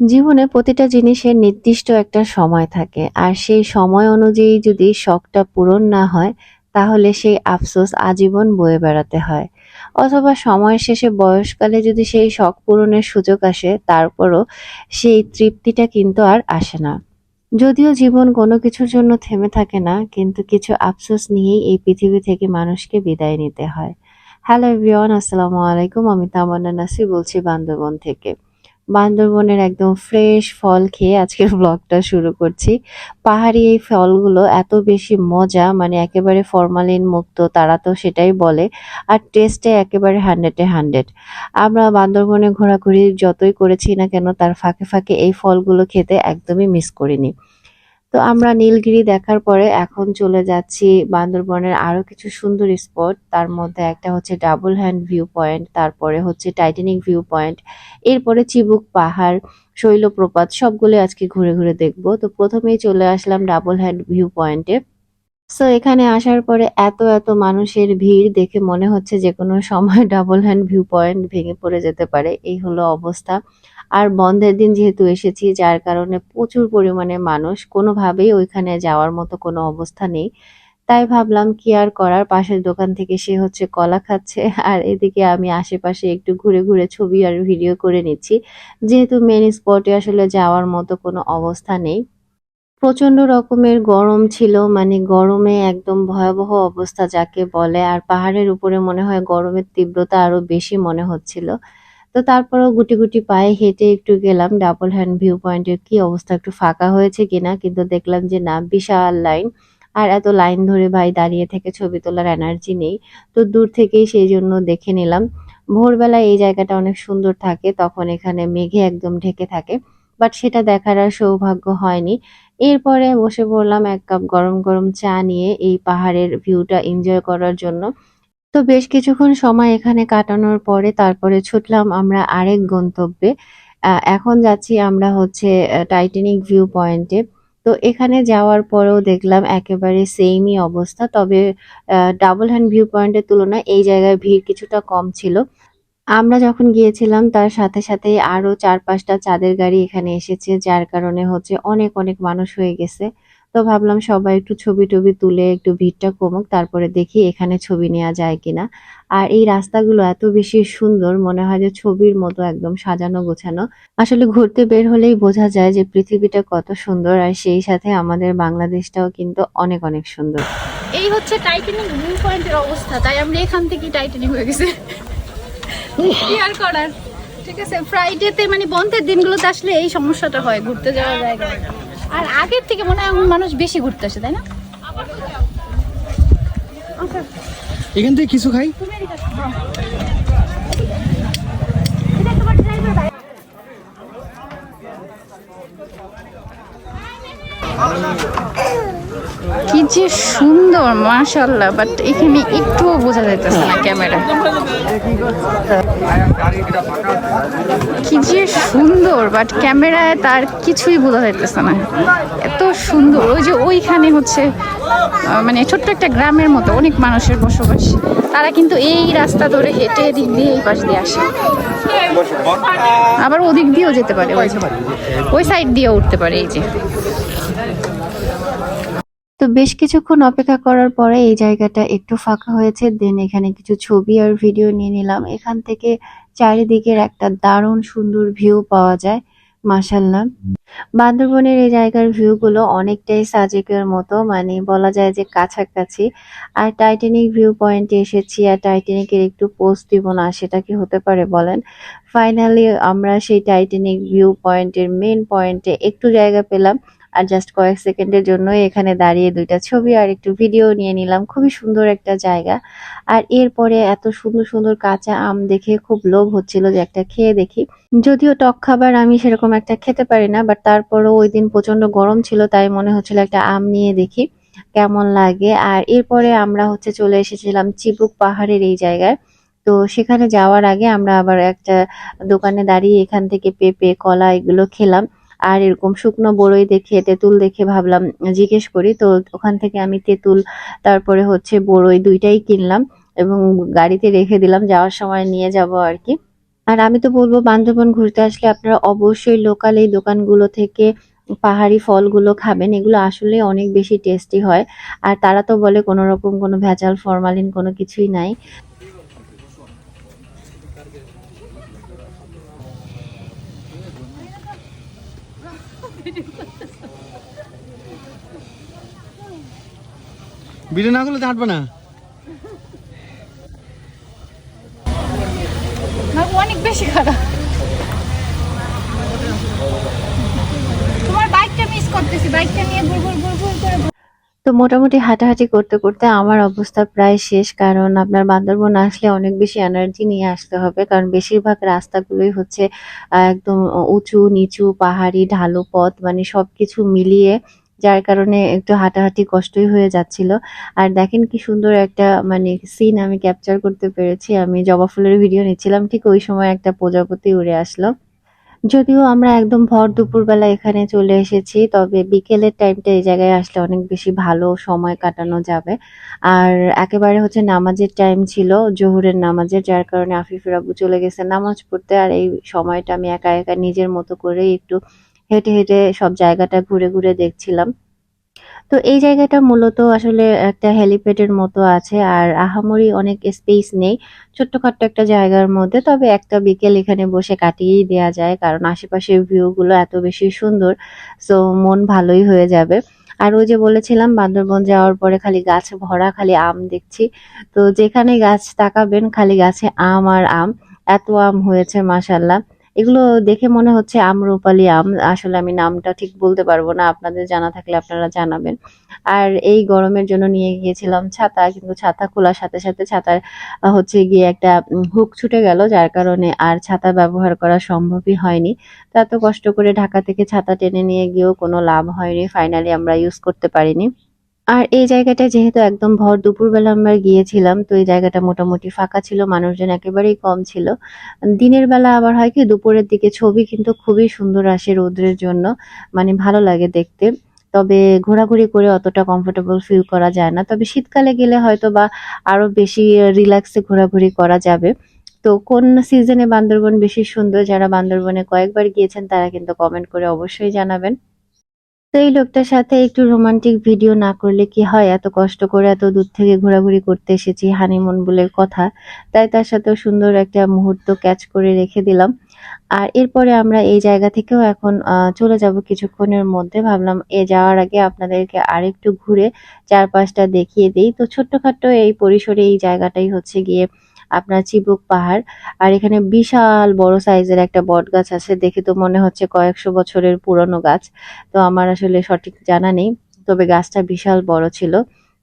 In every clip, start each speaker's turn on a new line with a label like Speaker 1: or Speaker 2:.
Speaker 1: জীবনে প্রতিটা জিনিসের নির্দিষ্ট একটা সময় থাকে, আর সেই সময় অনুযায়ী যদি শখটা পূরণ না হয়, তাহলে সেই আফসোস আজীবন বয়ে বেড়াতে হয়। অথবা সময়ের শেষে বয়সকালে যদি সেই শখ পূরণের সুযোগ আসে, তারপরও সেই তৃপ্তিটা কিন্তু আর আসে না। যদিও জীবন কোনো কিছুর জন্য থেমে থাকে না, কিন্তু কিছু আফসোস নিয়েই এই পৃথিবী থেকে মানুষকে বিদায় নিতে হয়। হ্যালো এভরিওয়ান, আসসালামু আলাইকুম। আমি তামান্না নাসি বলছি বান্দরবন থেকে। বান্দরবনের একদম ফ্রেশ ফল খেয়ে আজকের ব্লগটা শুরু করছি। পাহাড়ি এই ফলগুলো এত বেশি মজা মানে একেবারে ফরমালিন মুক্ত, তারা তো সেটাই বলে, আর টেস্টে একেবারে হান্ড্রেডে হান্ড্রেড আমরা বান্দরবনে ঘোরাঘুরি যতই করেছি না কেন, তার ফাঁকে ফাঁকে এই ফলগুলো খেতে একদমই মিস করিনি। তো আমরা নীলগিরি দেখার পরে এখন চলে যাচ্ছি বান্দরবনের আরও কিছু সুন্দর স্পট। তার মধ্যে একটা হচ্ছে ডাবল হ্যান্ড ভিউ পয়েন্ট, তারপরে হচ্ছে টাইটানিক ভিউ পয়েন্ট, এরপরে চিবুক পাহাড়, শৈলপ্রপাত সবগুলো আজকে ঘুরে ঘুরে দেখব। তো প্রথমেই চলে আসলাম ডাবল হ্যান্ড ভিউ পয়েন্টে। সো এখানে আসার পরে এত এত মানুষের ভিড় দেখে মনে হচ্ছে যে কোনো সময় ডাবল হ্যান্ড ভিউ পয়েন্ট ভেঙে পড়ে যেতে পারে। এই হলো অবস্থা। আর বন্ধের দিন যেহেতু এসেছি, যার কারণে প্রচুর পরিমাণে মানুষ কোনোভাবেই ওইখানে যাওয়ার মতো কোনো অবস্থা নেই। তাই ভাবলাম, কি আর করার? পাশের দোকান থেকে সে হচ্ছে কলা খাচ্ছে। আর এদিকে আমি আশেপাশে একটু ঘুরে ঘুরে ছবি আর ভিডিও করে নিচ্ছি। যেহেতু মেন স্পটে আসলে যাওয়ার মতো কোনো অবস্থা নেই। প্রচণ্ড রকমের গরম ছিল মানে গরমে একদম ভয়াবহ অবস্থা যাকে বলে, আর পাহাড়ের উপরে মনে হয় গরমের তীব্রতা আরও বেশি মনে হচ্ছিল। তো তারপরেও গুটি গুটি পায়ে হেঁটে একটু গেলাম ডাবল হ্যান্ড ভিউ পয়েন্টের কি অবস্থা, একটু ফাঁকা হয়েছে কিনা? কিন্তু দেখলাম যে না, বিশাল লাইন আর এত লাইন ধরে ভাই দাঁড়িয়ে থেকে ছবি তোলার এনার্জি নেই। তো দূর থেকেই সেই জন্য দেখে নিলাম। ভোরবেলা এই জায়গাটা অনেক সুন্দর থাকে, তখন এখানে মেঘে একদম ঢেকে থাকে। বাট সেটা দেখার আর সৌভাগ্য হয়নি। এরপরে বসে পড়লাম এক কাপ গরম গরম চা নিয়ে এই পাহাড়ের ভিউটা এনজয় করার জন্য। তো বেশ কিছুক্ষণ সময় এখানে কাটানোর পরে তারপরে ছুটলাম আমরা আরেক গন্তব্যে। এখন যাচ্ছি আমরা হচ্ছে টাইটানিক ভিউ পয়েন্টে তো এখানে যাওয়ার পরেও দেখলাম একেবারে সেমই অবস্থা, তবে ডাবল হ্যান্ড ভিউ পয়েন্টের তুলনায় এই জায়গায় ভিড় কিছুটা কম ছিল। আমরা যখন গিয়েছিলাম, তার সাথে সাথে আরও চার পাঁচটা চাঁদের গাড়ি এখানে এসেছে, যার কারণে হচ্ছে অনেক অনেক মানুষ হয়ে গেছে। তো ভাবলাম সবাই একটু ছবি টবি তুলে একটু ভিড়টা কমুক, তারপরে দেখি এখানে ছবি নেওয়া যায় কিনা। আর এই রাস্তাগুলো এত বেশি সুন্দর, মনে হয় যে ছবির মতো একদম সাজানো, গোছানো। আসলে ঘুরতে বের হলেই বোঝা যায় যে পৃথিবীটা কত সুন্দর, আর সেই সাথে আমাদের বাংলাদেশটাও কিন্তু অনেক অনেক সুন্দর।
Speaker 2: এই হচ্ছে টাইটানিক ভিউ পয়েন্টের অবস্থা, তাই আমরা এখান থেকেই টাইটানিক হয়ে গেছে। কি করার। ঠিক আছে? ফ্রাইডেতে মানে বন্ধের দিনগুলোতে আসলে এই সমস্যাটা হয়, ঘুরতে যাওয়া জায়গা আর আগের থেকে মনে হয় মানুষ বেশি ঘুরতে আসে, তাই না?
Speaker 3: এখান থেকে কিছু খাই?
Speaker 2: কি যে সুন্দর মাশাল্লাহ বাট এখানে একটুও বোঝা যাইতেছে না ক্যামেরা। কি যে সুন্দর বাট ক্যামেরায় তার কিছুই বোঝা যাইতেছে না। এত সুন্দর, ওই যে ওইখানে হচ্ছে মানে ছোট্ট একটা গ্রামের মতো, অনেক মানুষের বসবাস। তারা কিন্তু এই রাস্তা ধরে হেঁটে এদিক দিয়ে এই পাশ দিয়ে আসে। আবার ওদিক দিয়েও যেতে পারে, ওই সাইড দিয়েও উঠতে পারে, এই যে।
Speaker 1: তো বেশ কিছুক্ষণ অপেক্ষা করার পরে এই জায়গাটা একটু ফাঁকা হয়েছে। দেন এখানে কিছু ছবি আর ভিডিও নিয়ে নিলাম। এখান থেকে চারিদিকের একটা দারুণ সুন্দর ভিউ পাওয়া যায়। মাসাল্লাহ বান্দরবনের এই জায়গার ভিউ গুলো অনেকটাই সাজেকের মতো। মানে বলা যায় যে কাছাকাছি। আর টাইটানিক ভিউ পয়েন্টে এসেছি আর টাইটানিকের একটু পোস্ট দিব না, সেটা কি হতে পারে বলেন? ফাইনালি আমরা সেই টাইটানিক ভিউ পয়েন্টের মেন পয়েন্টে একটু জায়গা পেলাম। আর জাস্ট কয়েক সেকেন্ডের জন্য এখানে দাঁড়িয়ে দুইটা ছবি আর একটু ভিডিও নিয়ে নিলাম। খুবই সুন্দর একটা জায়গা। আর এরপরে এত সুন্দর সুন্দর কাঁচা আম দেখে খুব লোভ হচ্ছিল যে একটা খেয়ে দেখি। যদিও টক খাবার আমি সেরকম একটা খেতে পারি না বাট তারপরও ওই দিন প্রচণ্ড গরম ছিল, তাই মনে হচ্ছিল একটা আম নিয়ে দেখি, কেমন লাগে। আর এরপরে আমরা হচ্ছে চলে এসেছিলাম চিবুক পাহাড়ের এই জায়গায়। তো সেখানে যাওয়ার আগে আমরা আবার একটা দোকানে দাঁড়িয়ে এখান থেকে পেঁপে, কলা এগুলো খেলাম। আর এরকম শুকনো বড়ই দেখে, তেঁতুল দেখে ভাবলাম, জিজ্ঞেস করি, তো ওখান থেকে আমি তেঁতুল, তারপরে হচ্ছে বড়ই দুইটাই কিনলাম এবং গাড়িতে রেখে দিলাম, যাওয়ার সময় নিয়ে যাব আর কি। আর আমি তো বলব বান্দরবন ঘুরতে আসলে আপনারা অবশ্যই লোকাল এই দোকানগুলো থেকে পাহাড়ি ফলগুলো খাবেন, এগুলো আসলে অনেক বেশি টেস্টি হয়। আর তারা তো বলে কোনো রকম কোনো ভেজাল ফরমালিন কোনো কিছুই নাই।
Speaker 3: ভিডিও না করলে হাঁটবে না।
Speaker 2: না, অনেক বেশি খারাপ। তোমার বাইকটা মিস করতেছি বাইকটা নিয়ে ঘুর ঘুর ঘুর ঘুর করে
Speaker 1: তো মোটামুটি হাঁটাহাঁটি করতে করতে আমার অবস্থা প্রায় শেষ, কারণ আপনার বান্দরবন আসলে অনেক বেশি এনার্জি নিয়ে আসতে হবে, কারণ বেশিরভাগ রাস্তাগুলোই হচ্ছে একদম উঁচু নিচু পাহাড়ি ঢালু পথ মানে সবকিছু মিলিয়ে, যার কারণে একটু হাঁটাহাঁটি কষ্টই হয়ে যাচ্ছিল। আর দেখেন কি সুন্দর একটা মানে সিন আমি ক্যাপচার করতে পেরেছি। আমি জবা ফুলের ভিডিও নিচ্ছিলাম, ঠিক ওই সময় একটা প্রজাপতি উড়ে আসলো। যদিও আমরা একদম ভর দুপুরবেলা এখানে চলে এসেছি, তবে বিকেলের টাইমটা এই জায়গায় আসলে অনেক বেশি ভালো সময় কাটানো যাবে। আর একেবারে হচ্ছে নামাজের টাইম ছিল, জোহরের নামাজের, যার কারণে আফিফুর আবু চলে গেছে নামাজ পড়তে, আর এই সময়টা আমি একা একা নিজের মতো করে একটু হেঁটে হেঁটে সব জায়গাটা ঘুরে ঘুরে দেখছিলাম। তো এই জায়গাটা মূলত আসলে একটা হেলিপ্যাডের মতো আছে, আর আহামরি অনেক স্পেস নেই। ছোট্টখাট্ট একটা জায়গার মধ্যে, তবে একটা বিকেল এখানে বসে কাটিয়েই দেওয়া যায়, কারণ আশেপাশের ভিউ গুলো এত বেশি সুন্দর সো মন ভালোই হয়ে যাবে। আর ওই যে বলেছিলাম, বান্দরবন যাওয়ার পরে খালি গাছ ভরা, খালি আম দেখছি। তো যেখানে গাছ তাকাবেন, খালি গাছে আম আর আম, এত আম হয়েছে মাসাল্লাহ এগুলো দেখে মনে হচ্ছে আম আম্রপালি আম। আসলে আমি নামটা ঠিক বলতে পারব না, আপনাদের জানা থাকলে আপনারা জানাবেন। আর এই গরমের জন্য নিয়ে গিয়েছিলাম ছাতা, কিন্তু ছাতা খোলার সাথে সাথে ছাতার হচ্ছে গিয়ে একটা হুক ছুটে গেল, যার কারণে আর ছাতা ব্যবহার করা সম্ভবই হয়নি। তা তো কষ্ট করে ঢাকা থেকে ছাতা টেনে নিয়ে গিয়েও কোনো লাভ হয়নি। ফাইনালি আমরা ইউজ করতে পারিনি। আর এই জায়গাটা যেহেতু একদম ভর দুপুরবেলা আমরা গিয়েছিলাম, তো এই জায়গাটা মোটামুটি ফাঁকা ছিল, মানুষজন একেবারেই কম ছিল। দিনের বেলা আবার হয় কি, দুপুরের দিকে ছবি কিন্তু খুবই সুন্দর আসে রৌদ্রের জন্য মানে ভালো লাগে দেখতে। তবে ঘোরাঘুরি করে অতটা কমফোর্টেবল ফিল করা যায় না। তবে শীতকালে গেলে হয়তো বা আরও বেশি রিল্যাক্সে ঘোরাঘুরি করা যাবে। তো কোন সিজনে বান্দরবন বেশি সুন্দর, যারা বান্দরবনে কয়েকবার গিয়েছেন তারা কিন্তু কমেন্ট করে অবশ্যই জানাবেন। তো এই লোকটার সাথে একটু রোমান্টিক ভিডিও না করলে কি হয়? এত কষ্ট করে এত দূর থেকে ঘোরাঘুরি করতে এসেছি হানিমুন বলে কথা। তাই তার সাথেও সুন্দর একটা মুহূর্ত ক্যাচ করে রেখে দিলাম। আর এরপরে আমরা এই জায়গা থেকেও এখন চলে যাব কিছুক্ষণের মধ্যে। ভাবলাম এ যাওয়ার আগে আপনাদেরকে আরেকটু ঘুরে চারপাশটা দেখিয়ে দিই। তো ছোট্টখাট্ট এই পরিসরে এই জায়গাটাই হচ্ছে গিয়ে আপনার চিবুক পাহাড়। আর এখানে বিশাল বড় সাইজের একটা বট গাছ আছে। দেখে তো মনে হচ্ছে কয়েকশো বছরের পুরনো গাছ। তো আমার আসলে সঠিক জানা নেই। তবে গাছটা বিশাল বড় ছিল।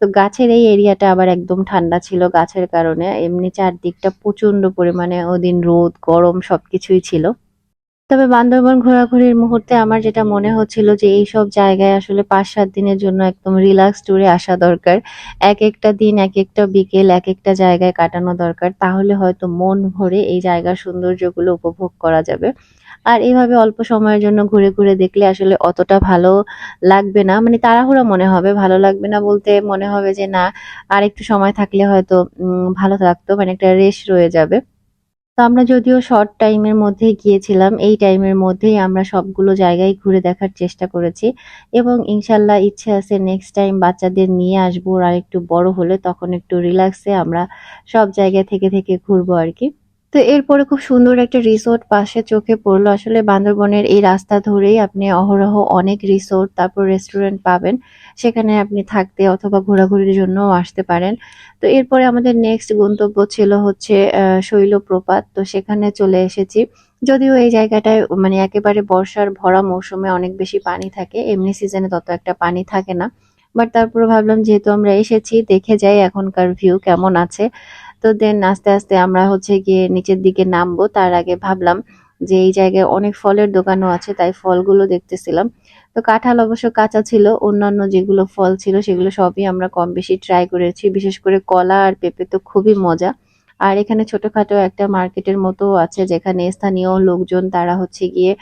Speaker 1: তো গাছের এই এরিয়াটা আবার একদম ঠান্ডা ছিল গাছের কারণে। এমনি চারদিকটা প্রচণ্ড পরিমাণে ওদিন রোদ, গরম সব কিছুই ছিল। তবে বান্দরবন ঘোরাঘুরির মুহূর্তে আমার যেটা মনে হচ্ছিল যে এই সব জায়গায় আসলে পাঁচ, সাত দিনের জন্য একদম রিল্যাক্স ট্যুরে আসা দরকার। এক একটা দিন, এক একটা বিকেল, এক একটা জায়গায় কাটানো দরকার। তাহলে হয়তো মন ভরে এই জায়গার সৌন্দর্যগুলো উপভোগ করা যাবে। আর এইভাবে অল্প সময়ের জন্য ঘুরে ঘুরে দেখলে আসলে অতটা ভালো লাগবে না। মানে তাড়াহুড়া মনে হবে, ভালো লাগবে না বলতে মনে হবে যে না, আর একটু সময় থাকলে হয়তো ভালো থাকতো মানে একটা রেশ রয়ে যাবে। তো আমরা যদিও শর্ট টাইমের মধ্যে গিয়েছিলাম, এই টাইমের মধ্যেই আমরা সবগুলো জায়গায় ঘুরে দেখার চেষ্টা করেছি এবং ইনশাল্লাহ ইচ্ছে আছে নেক্সট টাইম বাচ্চাদের নিয়ে আসব আর একটু বড় হলে তখন একটু রিল্যাক্সে আমরা সব জায়গায় থেকে থেকে ঘুরবো আর কি। তো এরপরে খুব সুন্দর একটা রিসোর্ট পাশে চোখে পড়ল। আসলে বান্দরবনের এই রাস্তা ধরেই আপনি অহরহ অনেক রিসোর্ট তারপর রেস্টুরেন্ট পাবেন। সেখানে আপনি থাকতে অথবা ঘোরাঘুরির জন্যও আসতে পারেন। তো এরপরে আমাদের নেক্সট গন্তব্য ছিল হচ্ছে শৈলপ্রপাত। তো সেখানে চলে এসেছি। যদিও এই জায়গাটায় মানে একেবারে বর্ষার ভরা মৌসুমে অনেক বেশি পানি থাকে, এমনি সিজনে তত একটা পানি থাকে না। বাট তারপরে ভাবলাম যেহেতু আমরা এসেছি, দেখে যাই এখনকার ভিউ কেমন আছে। তো দেন আস্তে আস্তে আমরা হচ্ছে গিয়ে নিচের দিকে নামবো। তার আগে ভাবলাম যে এই জায়গায় অনেক ফলের দোকানও আছে, তাই ফলগুলো দেখতেছিলাম। তো কাঁঠাল অবশ্য কাঁচা ছিল, অন্যান্য যেগুলো ফল ছিল সেগুলো সবই আমরা কম বেশি ট্রাই করেছি। বিশেষ করে কলা আর পেঁপে তো খুবই মজা। আর এখানে ছোটখাটো একটা মার্কেটের মতো আছে যেখানে স্থানীয় লোকজন তারা হচ্ছে গিয়ে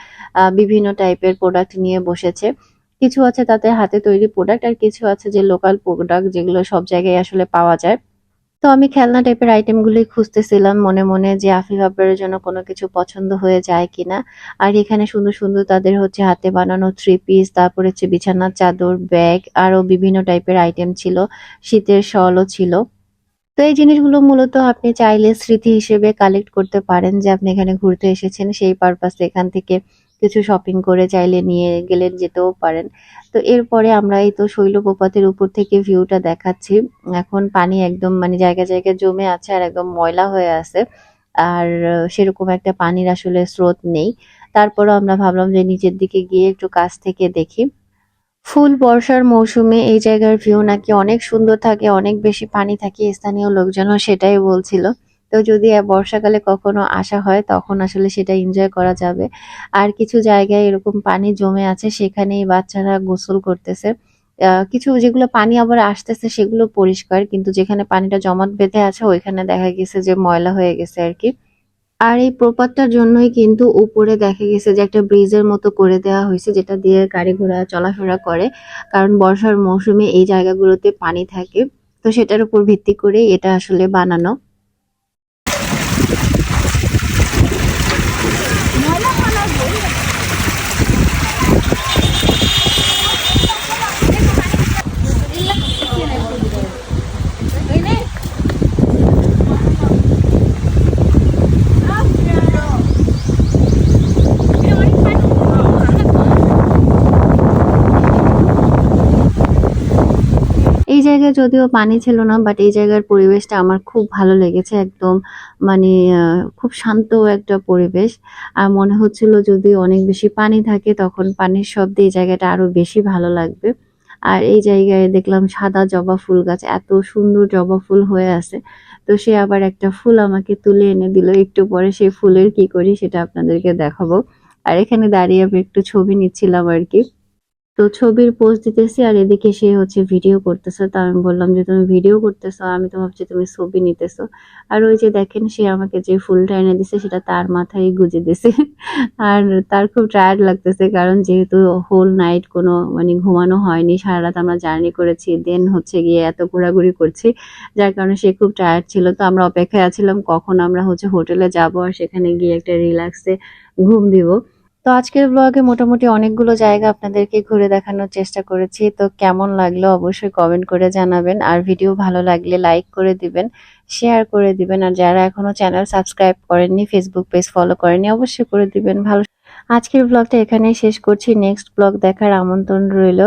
Speaker 1: বিভিন্ন টাইপের প্রোডাক্ট নিয়ে বসেছে। কিছু আছে তাতে হাতে তৈরি প্রোডাক্ট আর কিছু আছে যে লোকাল প্রোডাক্ট যেগুলো সব জায়গায় আসলে পাওয়া যায়। তো আমি খেলনা টাইপের আইটেমগুলোই খুঁজতেছিলাম মনে মনে যে আফিফ আবরারের জন্য কোনো কিছু পছন্দ হয়ে যায় কিনা। আর এখানে সুন্দর সুন্দর তাদের হচ্ছে হাতে বানানো থ্রি পিস তারপর হচ্ছে বিছানার চাদর ব্যাগ আরও বিভিন্ন টাইপের আইটেম ছিল, শীতের শলও ছিল। তো এই জিনিসগুলো মূলত আপনি চাইলে স্মৃতি হিসেবে কালেক্ট করতে পারেন যে আপনি এখানে ঘুরতে এসেছেন, সেই পারপাসে এখান থেকে কিছু শপিং করে চাইলে নিয়ে গেলে যেতেও পারেন। তো এরপরে আমরা এই তো শৈলপ্রপাতের উপর থেকে ভিউটা দেখাচ্ছি। এখন পানি একদম মানে জায়গায় জায়গায় জমে আছে আর একদম ময়লা হয়ে আছে। আর সেরকম একটা পানির আসলে স্রোত নেই। তারপরও আমরা ভাবলাম যে নিচের দিকে গিয়ে একটু কাছ থেকে দেখি। ফুল বর্ষার মৌসুমে এই জায়গার ভিউ নাকি অনেক সুন্দর থাকে, অনেক বেশি পানি থাকে, স্থানীয় লোকজনও সেটাই বলছিল। তো যদি বর্ষাকালে কখনো আসা হয়, তখন আসলে সেটা এনজয় করা যাবে। আর কিছু জায়গায় এরকম পানি জমে আছে, সেখানেই বাচ্চারা গোসল করতেছে। কিছু যেগুলো পানি আবার আসতেছে, সেগুলো পরিষ্কার, কিন্তু যেখানে পানিটা জমাট বেঁধে আছে, ওইখানে দেখা গেছে যে ময়লা হয়ে গেছে আর কি। আর এই প্রপাতটার জন্যই কিন্তু উপরে দেখা গেছে যে একটা ব্রিজের মতো করে দেওয়া হয়েছে, যেটা দিয়ে গাড়ি ঘোড়া চলাফেরা করে। কারণ বর্ষার মৌসুমে এই জায়গাগুলোতে পানি থাকে। তো সেটার উপর ভিত্তি করে এটা আসলে বানানো। যদিও পানি ছিল না বাট এই জায়গার পরিবেশটা আমার খুব ভালো লেগেছে একদম। মানে খুব শান্ত একটা পরিবেশ। আর মনে হচ্ছিল যদি অনেক বেশি পানি থাকে, তখন পানির শব্দে এই জায়গাটা আরও বেশি ভালো লাগবে। আর এই জায়গায় দেখলাম সাদা জবা ফুল গাছ, এত সুন্দর জবা ফুল হয়ে আছে। তো সে আবার একটা ফুল আমাকে তুলে এনে দিল, একটু পরে সেই ফুলের কি করি সেটা আপনাদেরকে দেখাবো। আর এখানে দাঁড়িয়ে আমি একটু ছবি নিচ্ছিলাম আর কি। তো ছবির পোস্ট দিতেছি আর এদিকে সে হচ্ছে ভিডিও করতেছে। তো আমি বললাম যে, তুমি ভিডিও করতেছো আমি তো ভাবছি তুমি ছবি নিতেছো। আর ওই যে দেখেন, সে আমাকে যে ফুলটা এনে দিছে, সেটা তার মাথায় গুজে দিছে। আর তার খুব টায়ার্ড লাগতেছে কারণ যেহেতু হোল নাইট কোনো মানে ঘুমানো হয়নি সারা রাত আমরা জার্নি করেছি দেন হচ্ছে গিয়ে এত ঘোরাঘুরি করছি, যার কারণে সে খুব টায়ার্ড ছিল। তো আমরা অপেক্ষায় আছিলাম কখন আমরা হচ্ছে হোটেলে যাব আর সেখানে গিয়ে একটা রিল্যাক্সে ঘুম দিব। তো আজকের ব্লগে মোটামুটি অনেকগুলো জায়গা আপনাদেরকে ঘুরে দেখানোর চেষ্টা করেছি। তো কেমন লাগল অবশ্যই কমেন্ট করে জানাবেন। আর ভিডিও ভালো লাগলে লাইক করে দিবেন শেয়ার করে দিবেন। আর যারা এখনও চ্যানেল সাবস্ক্রাইব করেননি ফেসবুক পেজ ফলো করেননি, অবশ্যই করে দিবেন। ভালো আজকের ব্লগটা এখানেই শেষ করছি। নেক্সট ব্লগ দেখার আমন্ত্রণ রইল।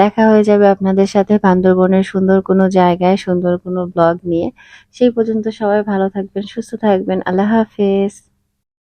Speaker 1: দেখা হয়ে যাবে আপনাদের সাথে বান্দরবনের সুন্দর কোনো জায়গায়, সুন্দর কোনো ব্লগ নিয়ে। সেই পর্যন্ত সবাই ভালো থাকবেন, সুস্থ থাকবেন। আল্লাহ হাফেজ।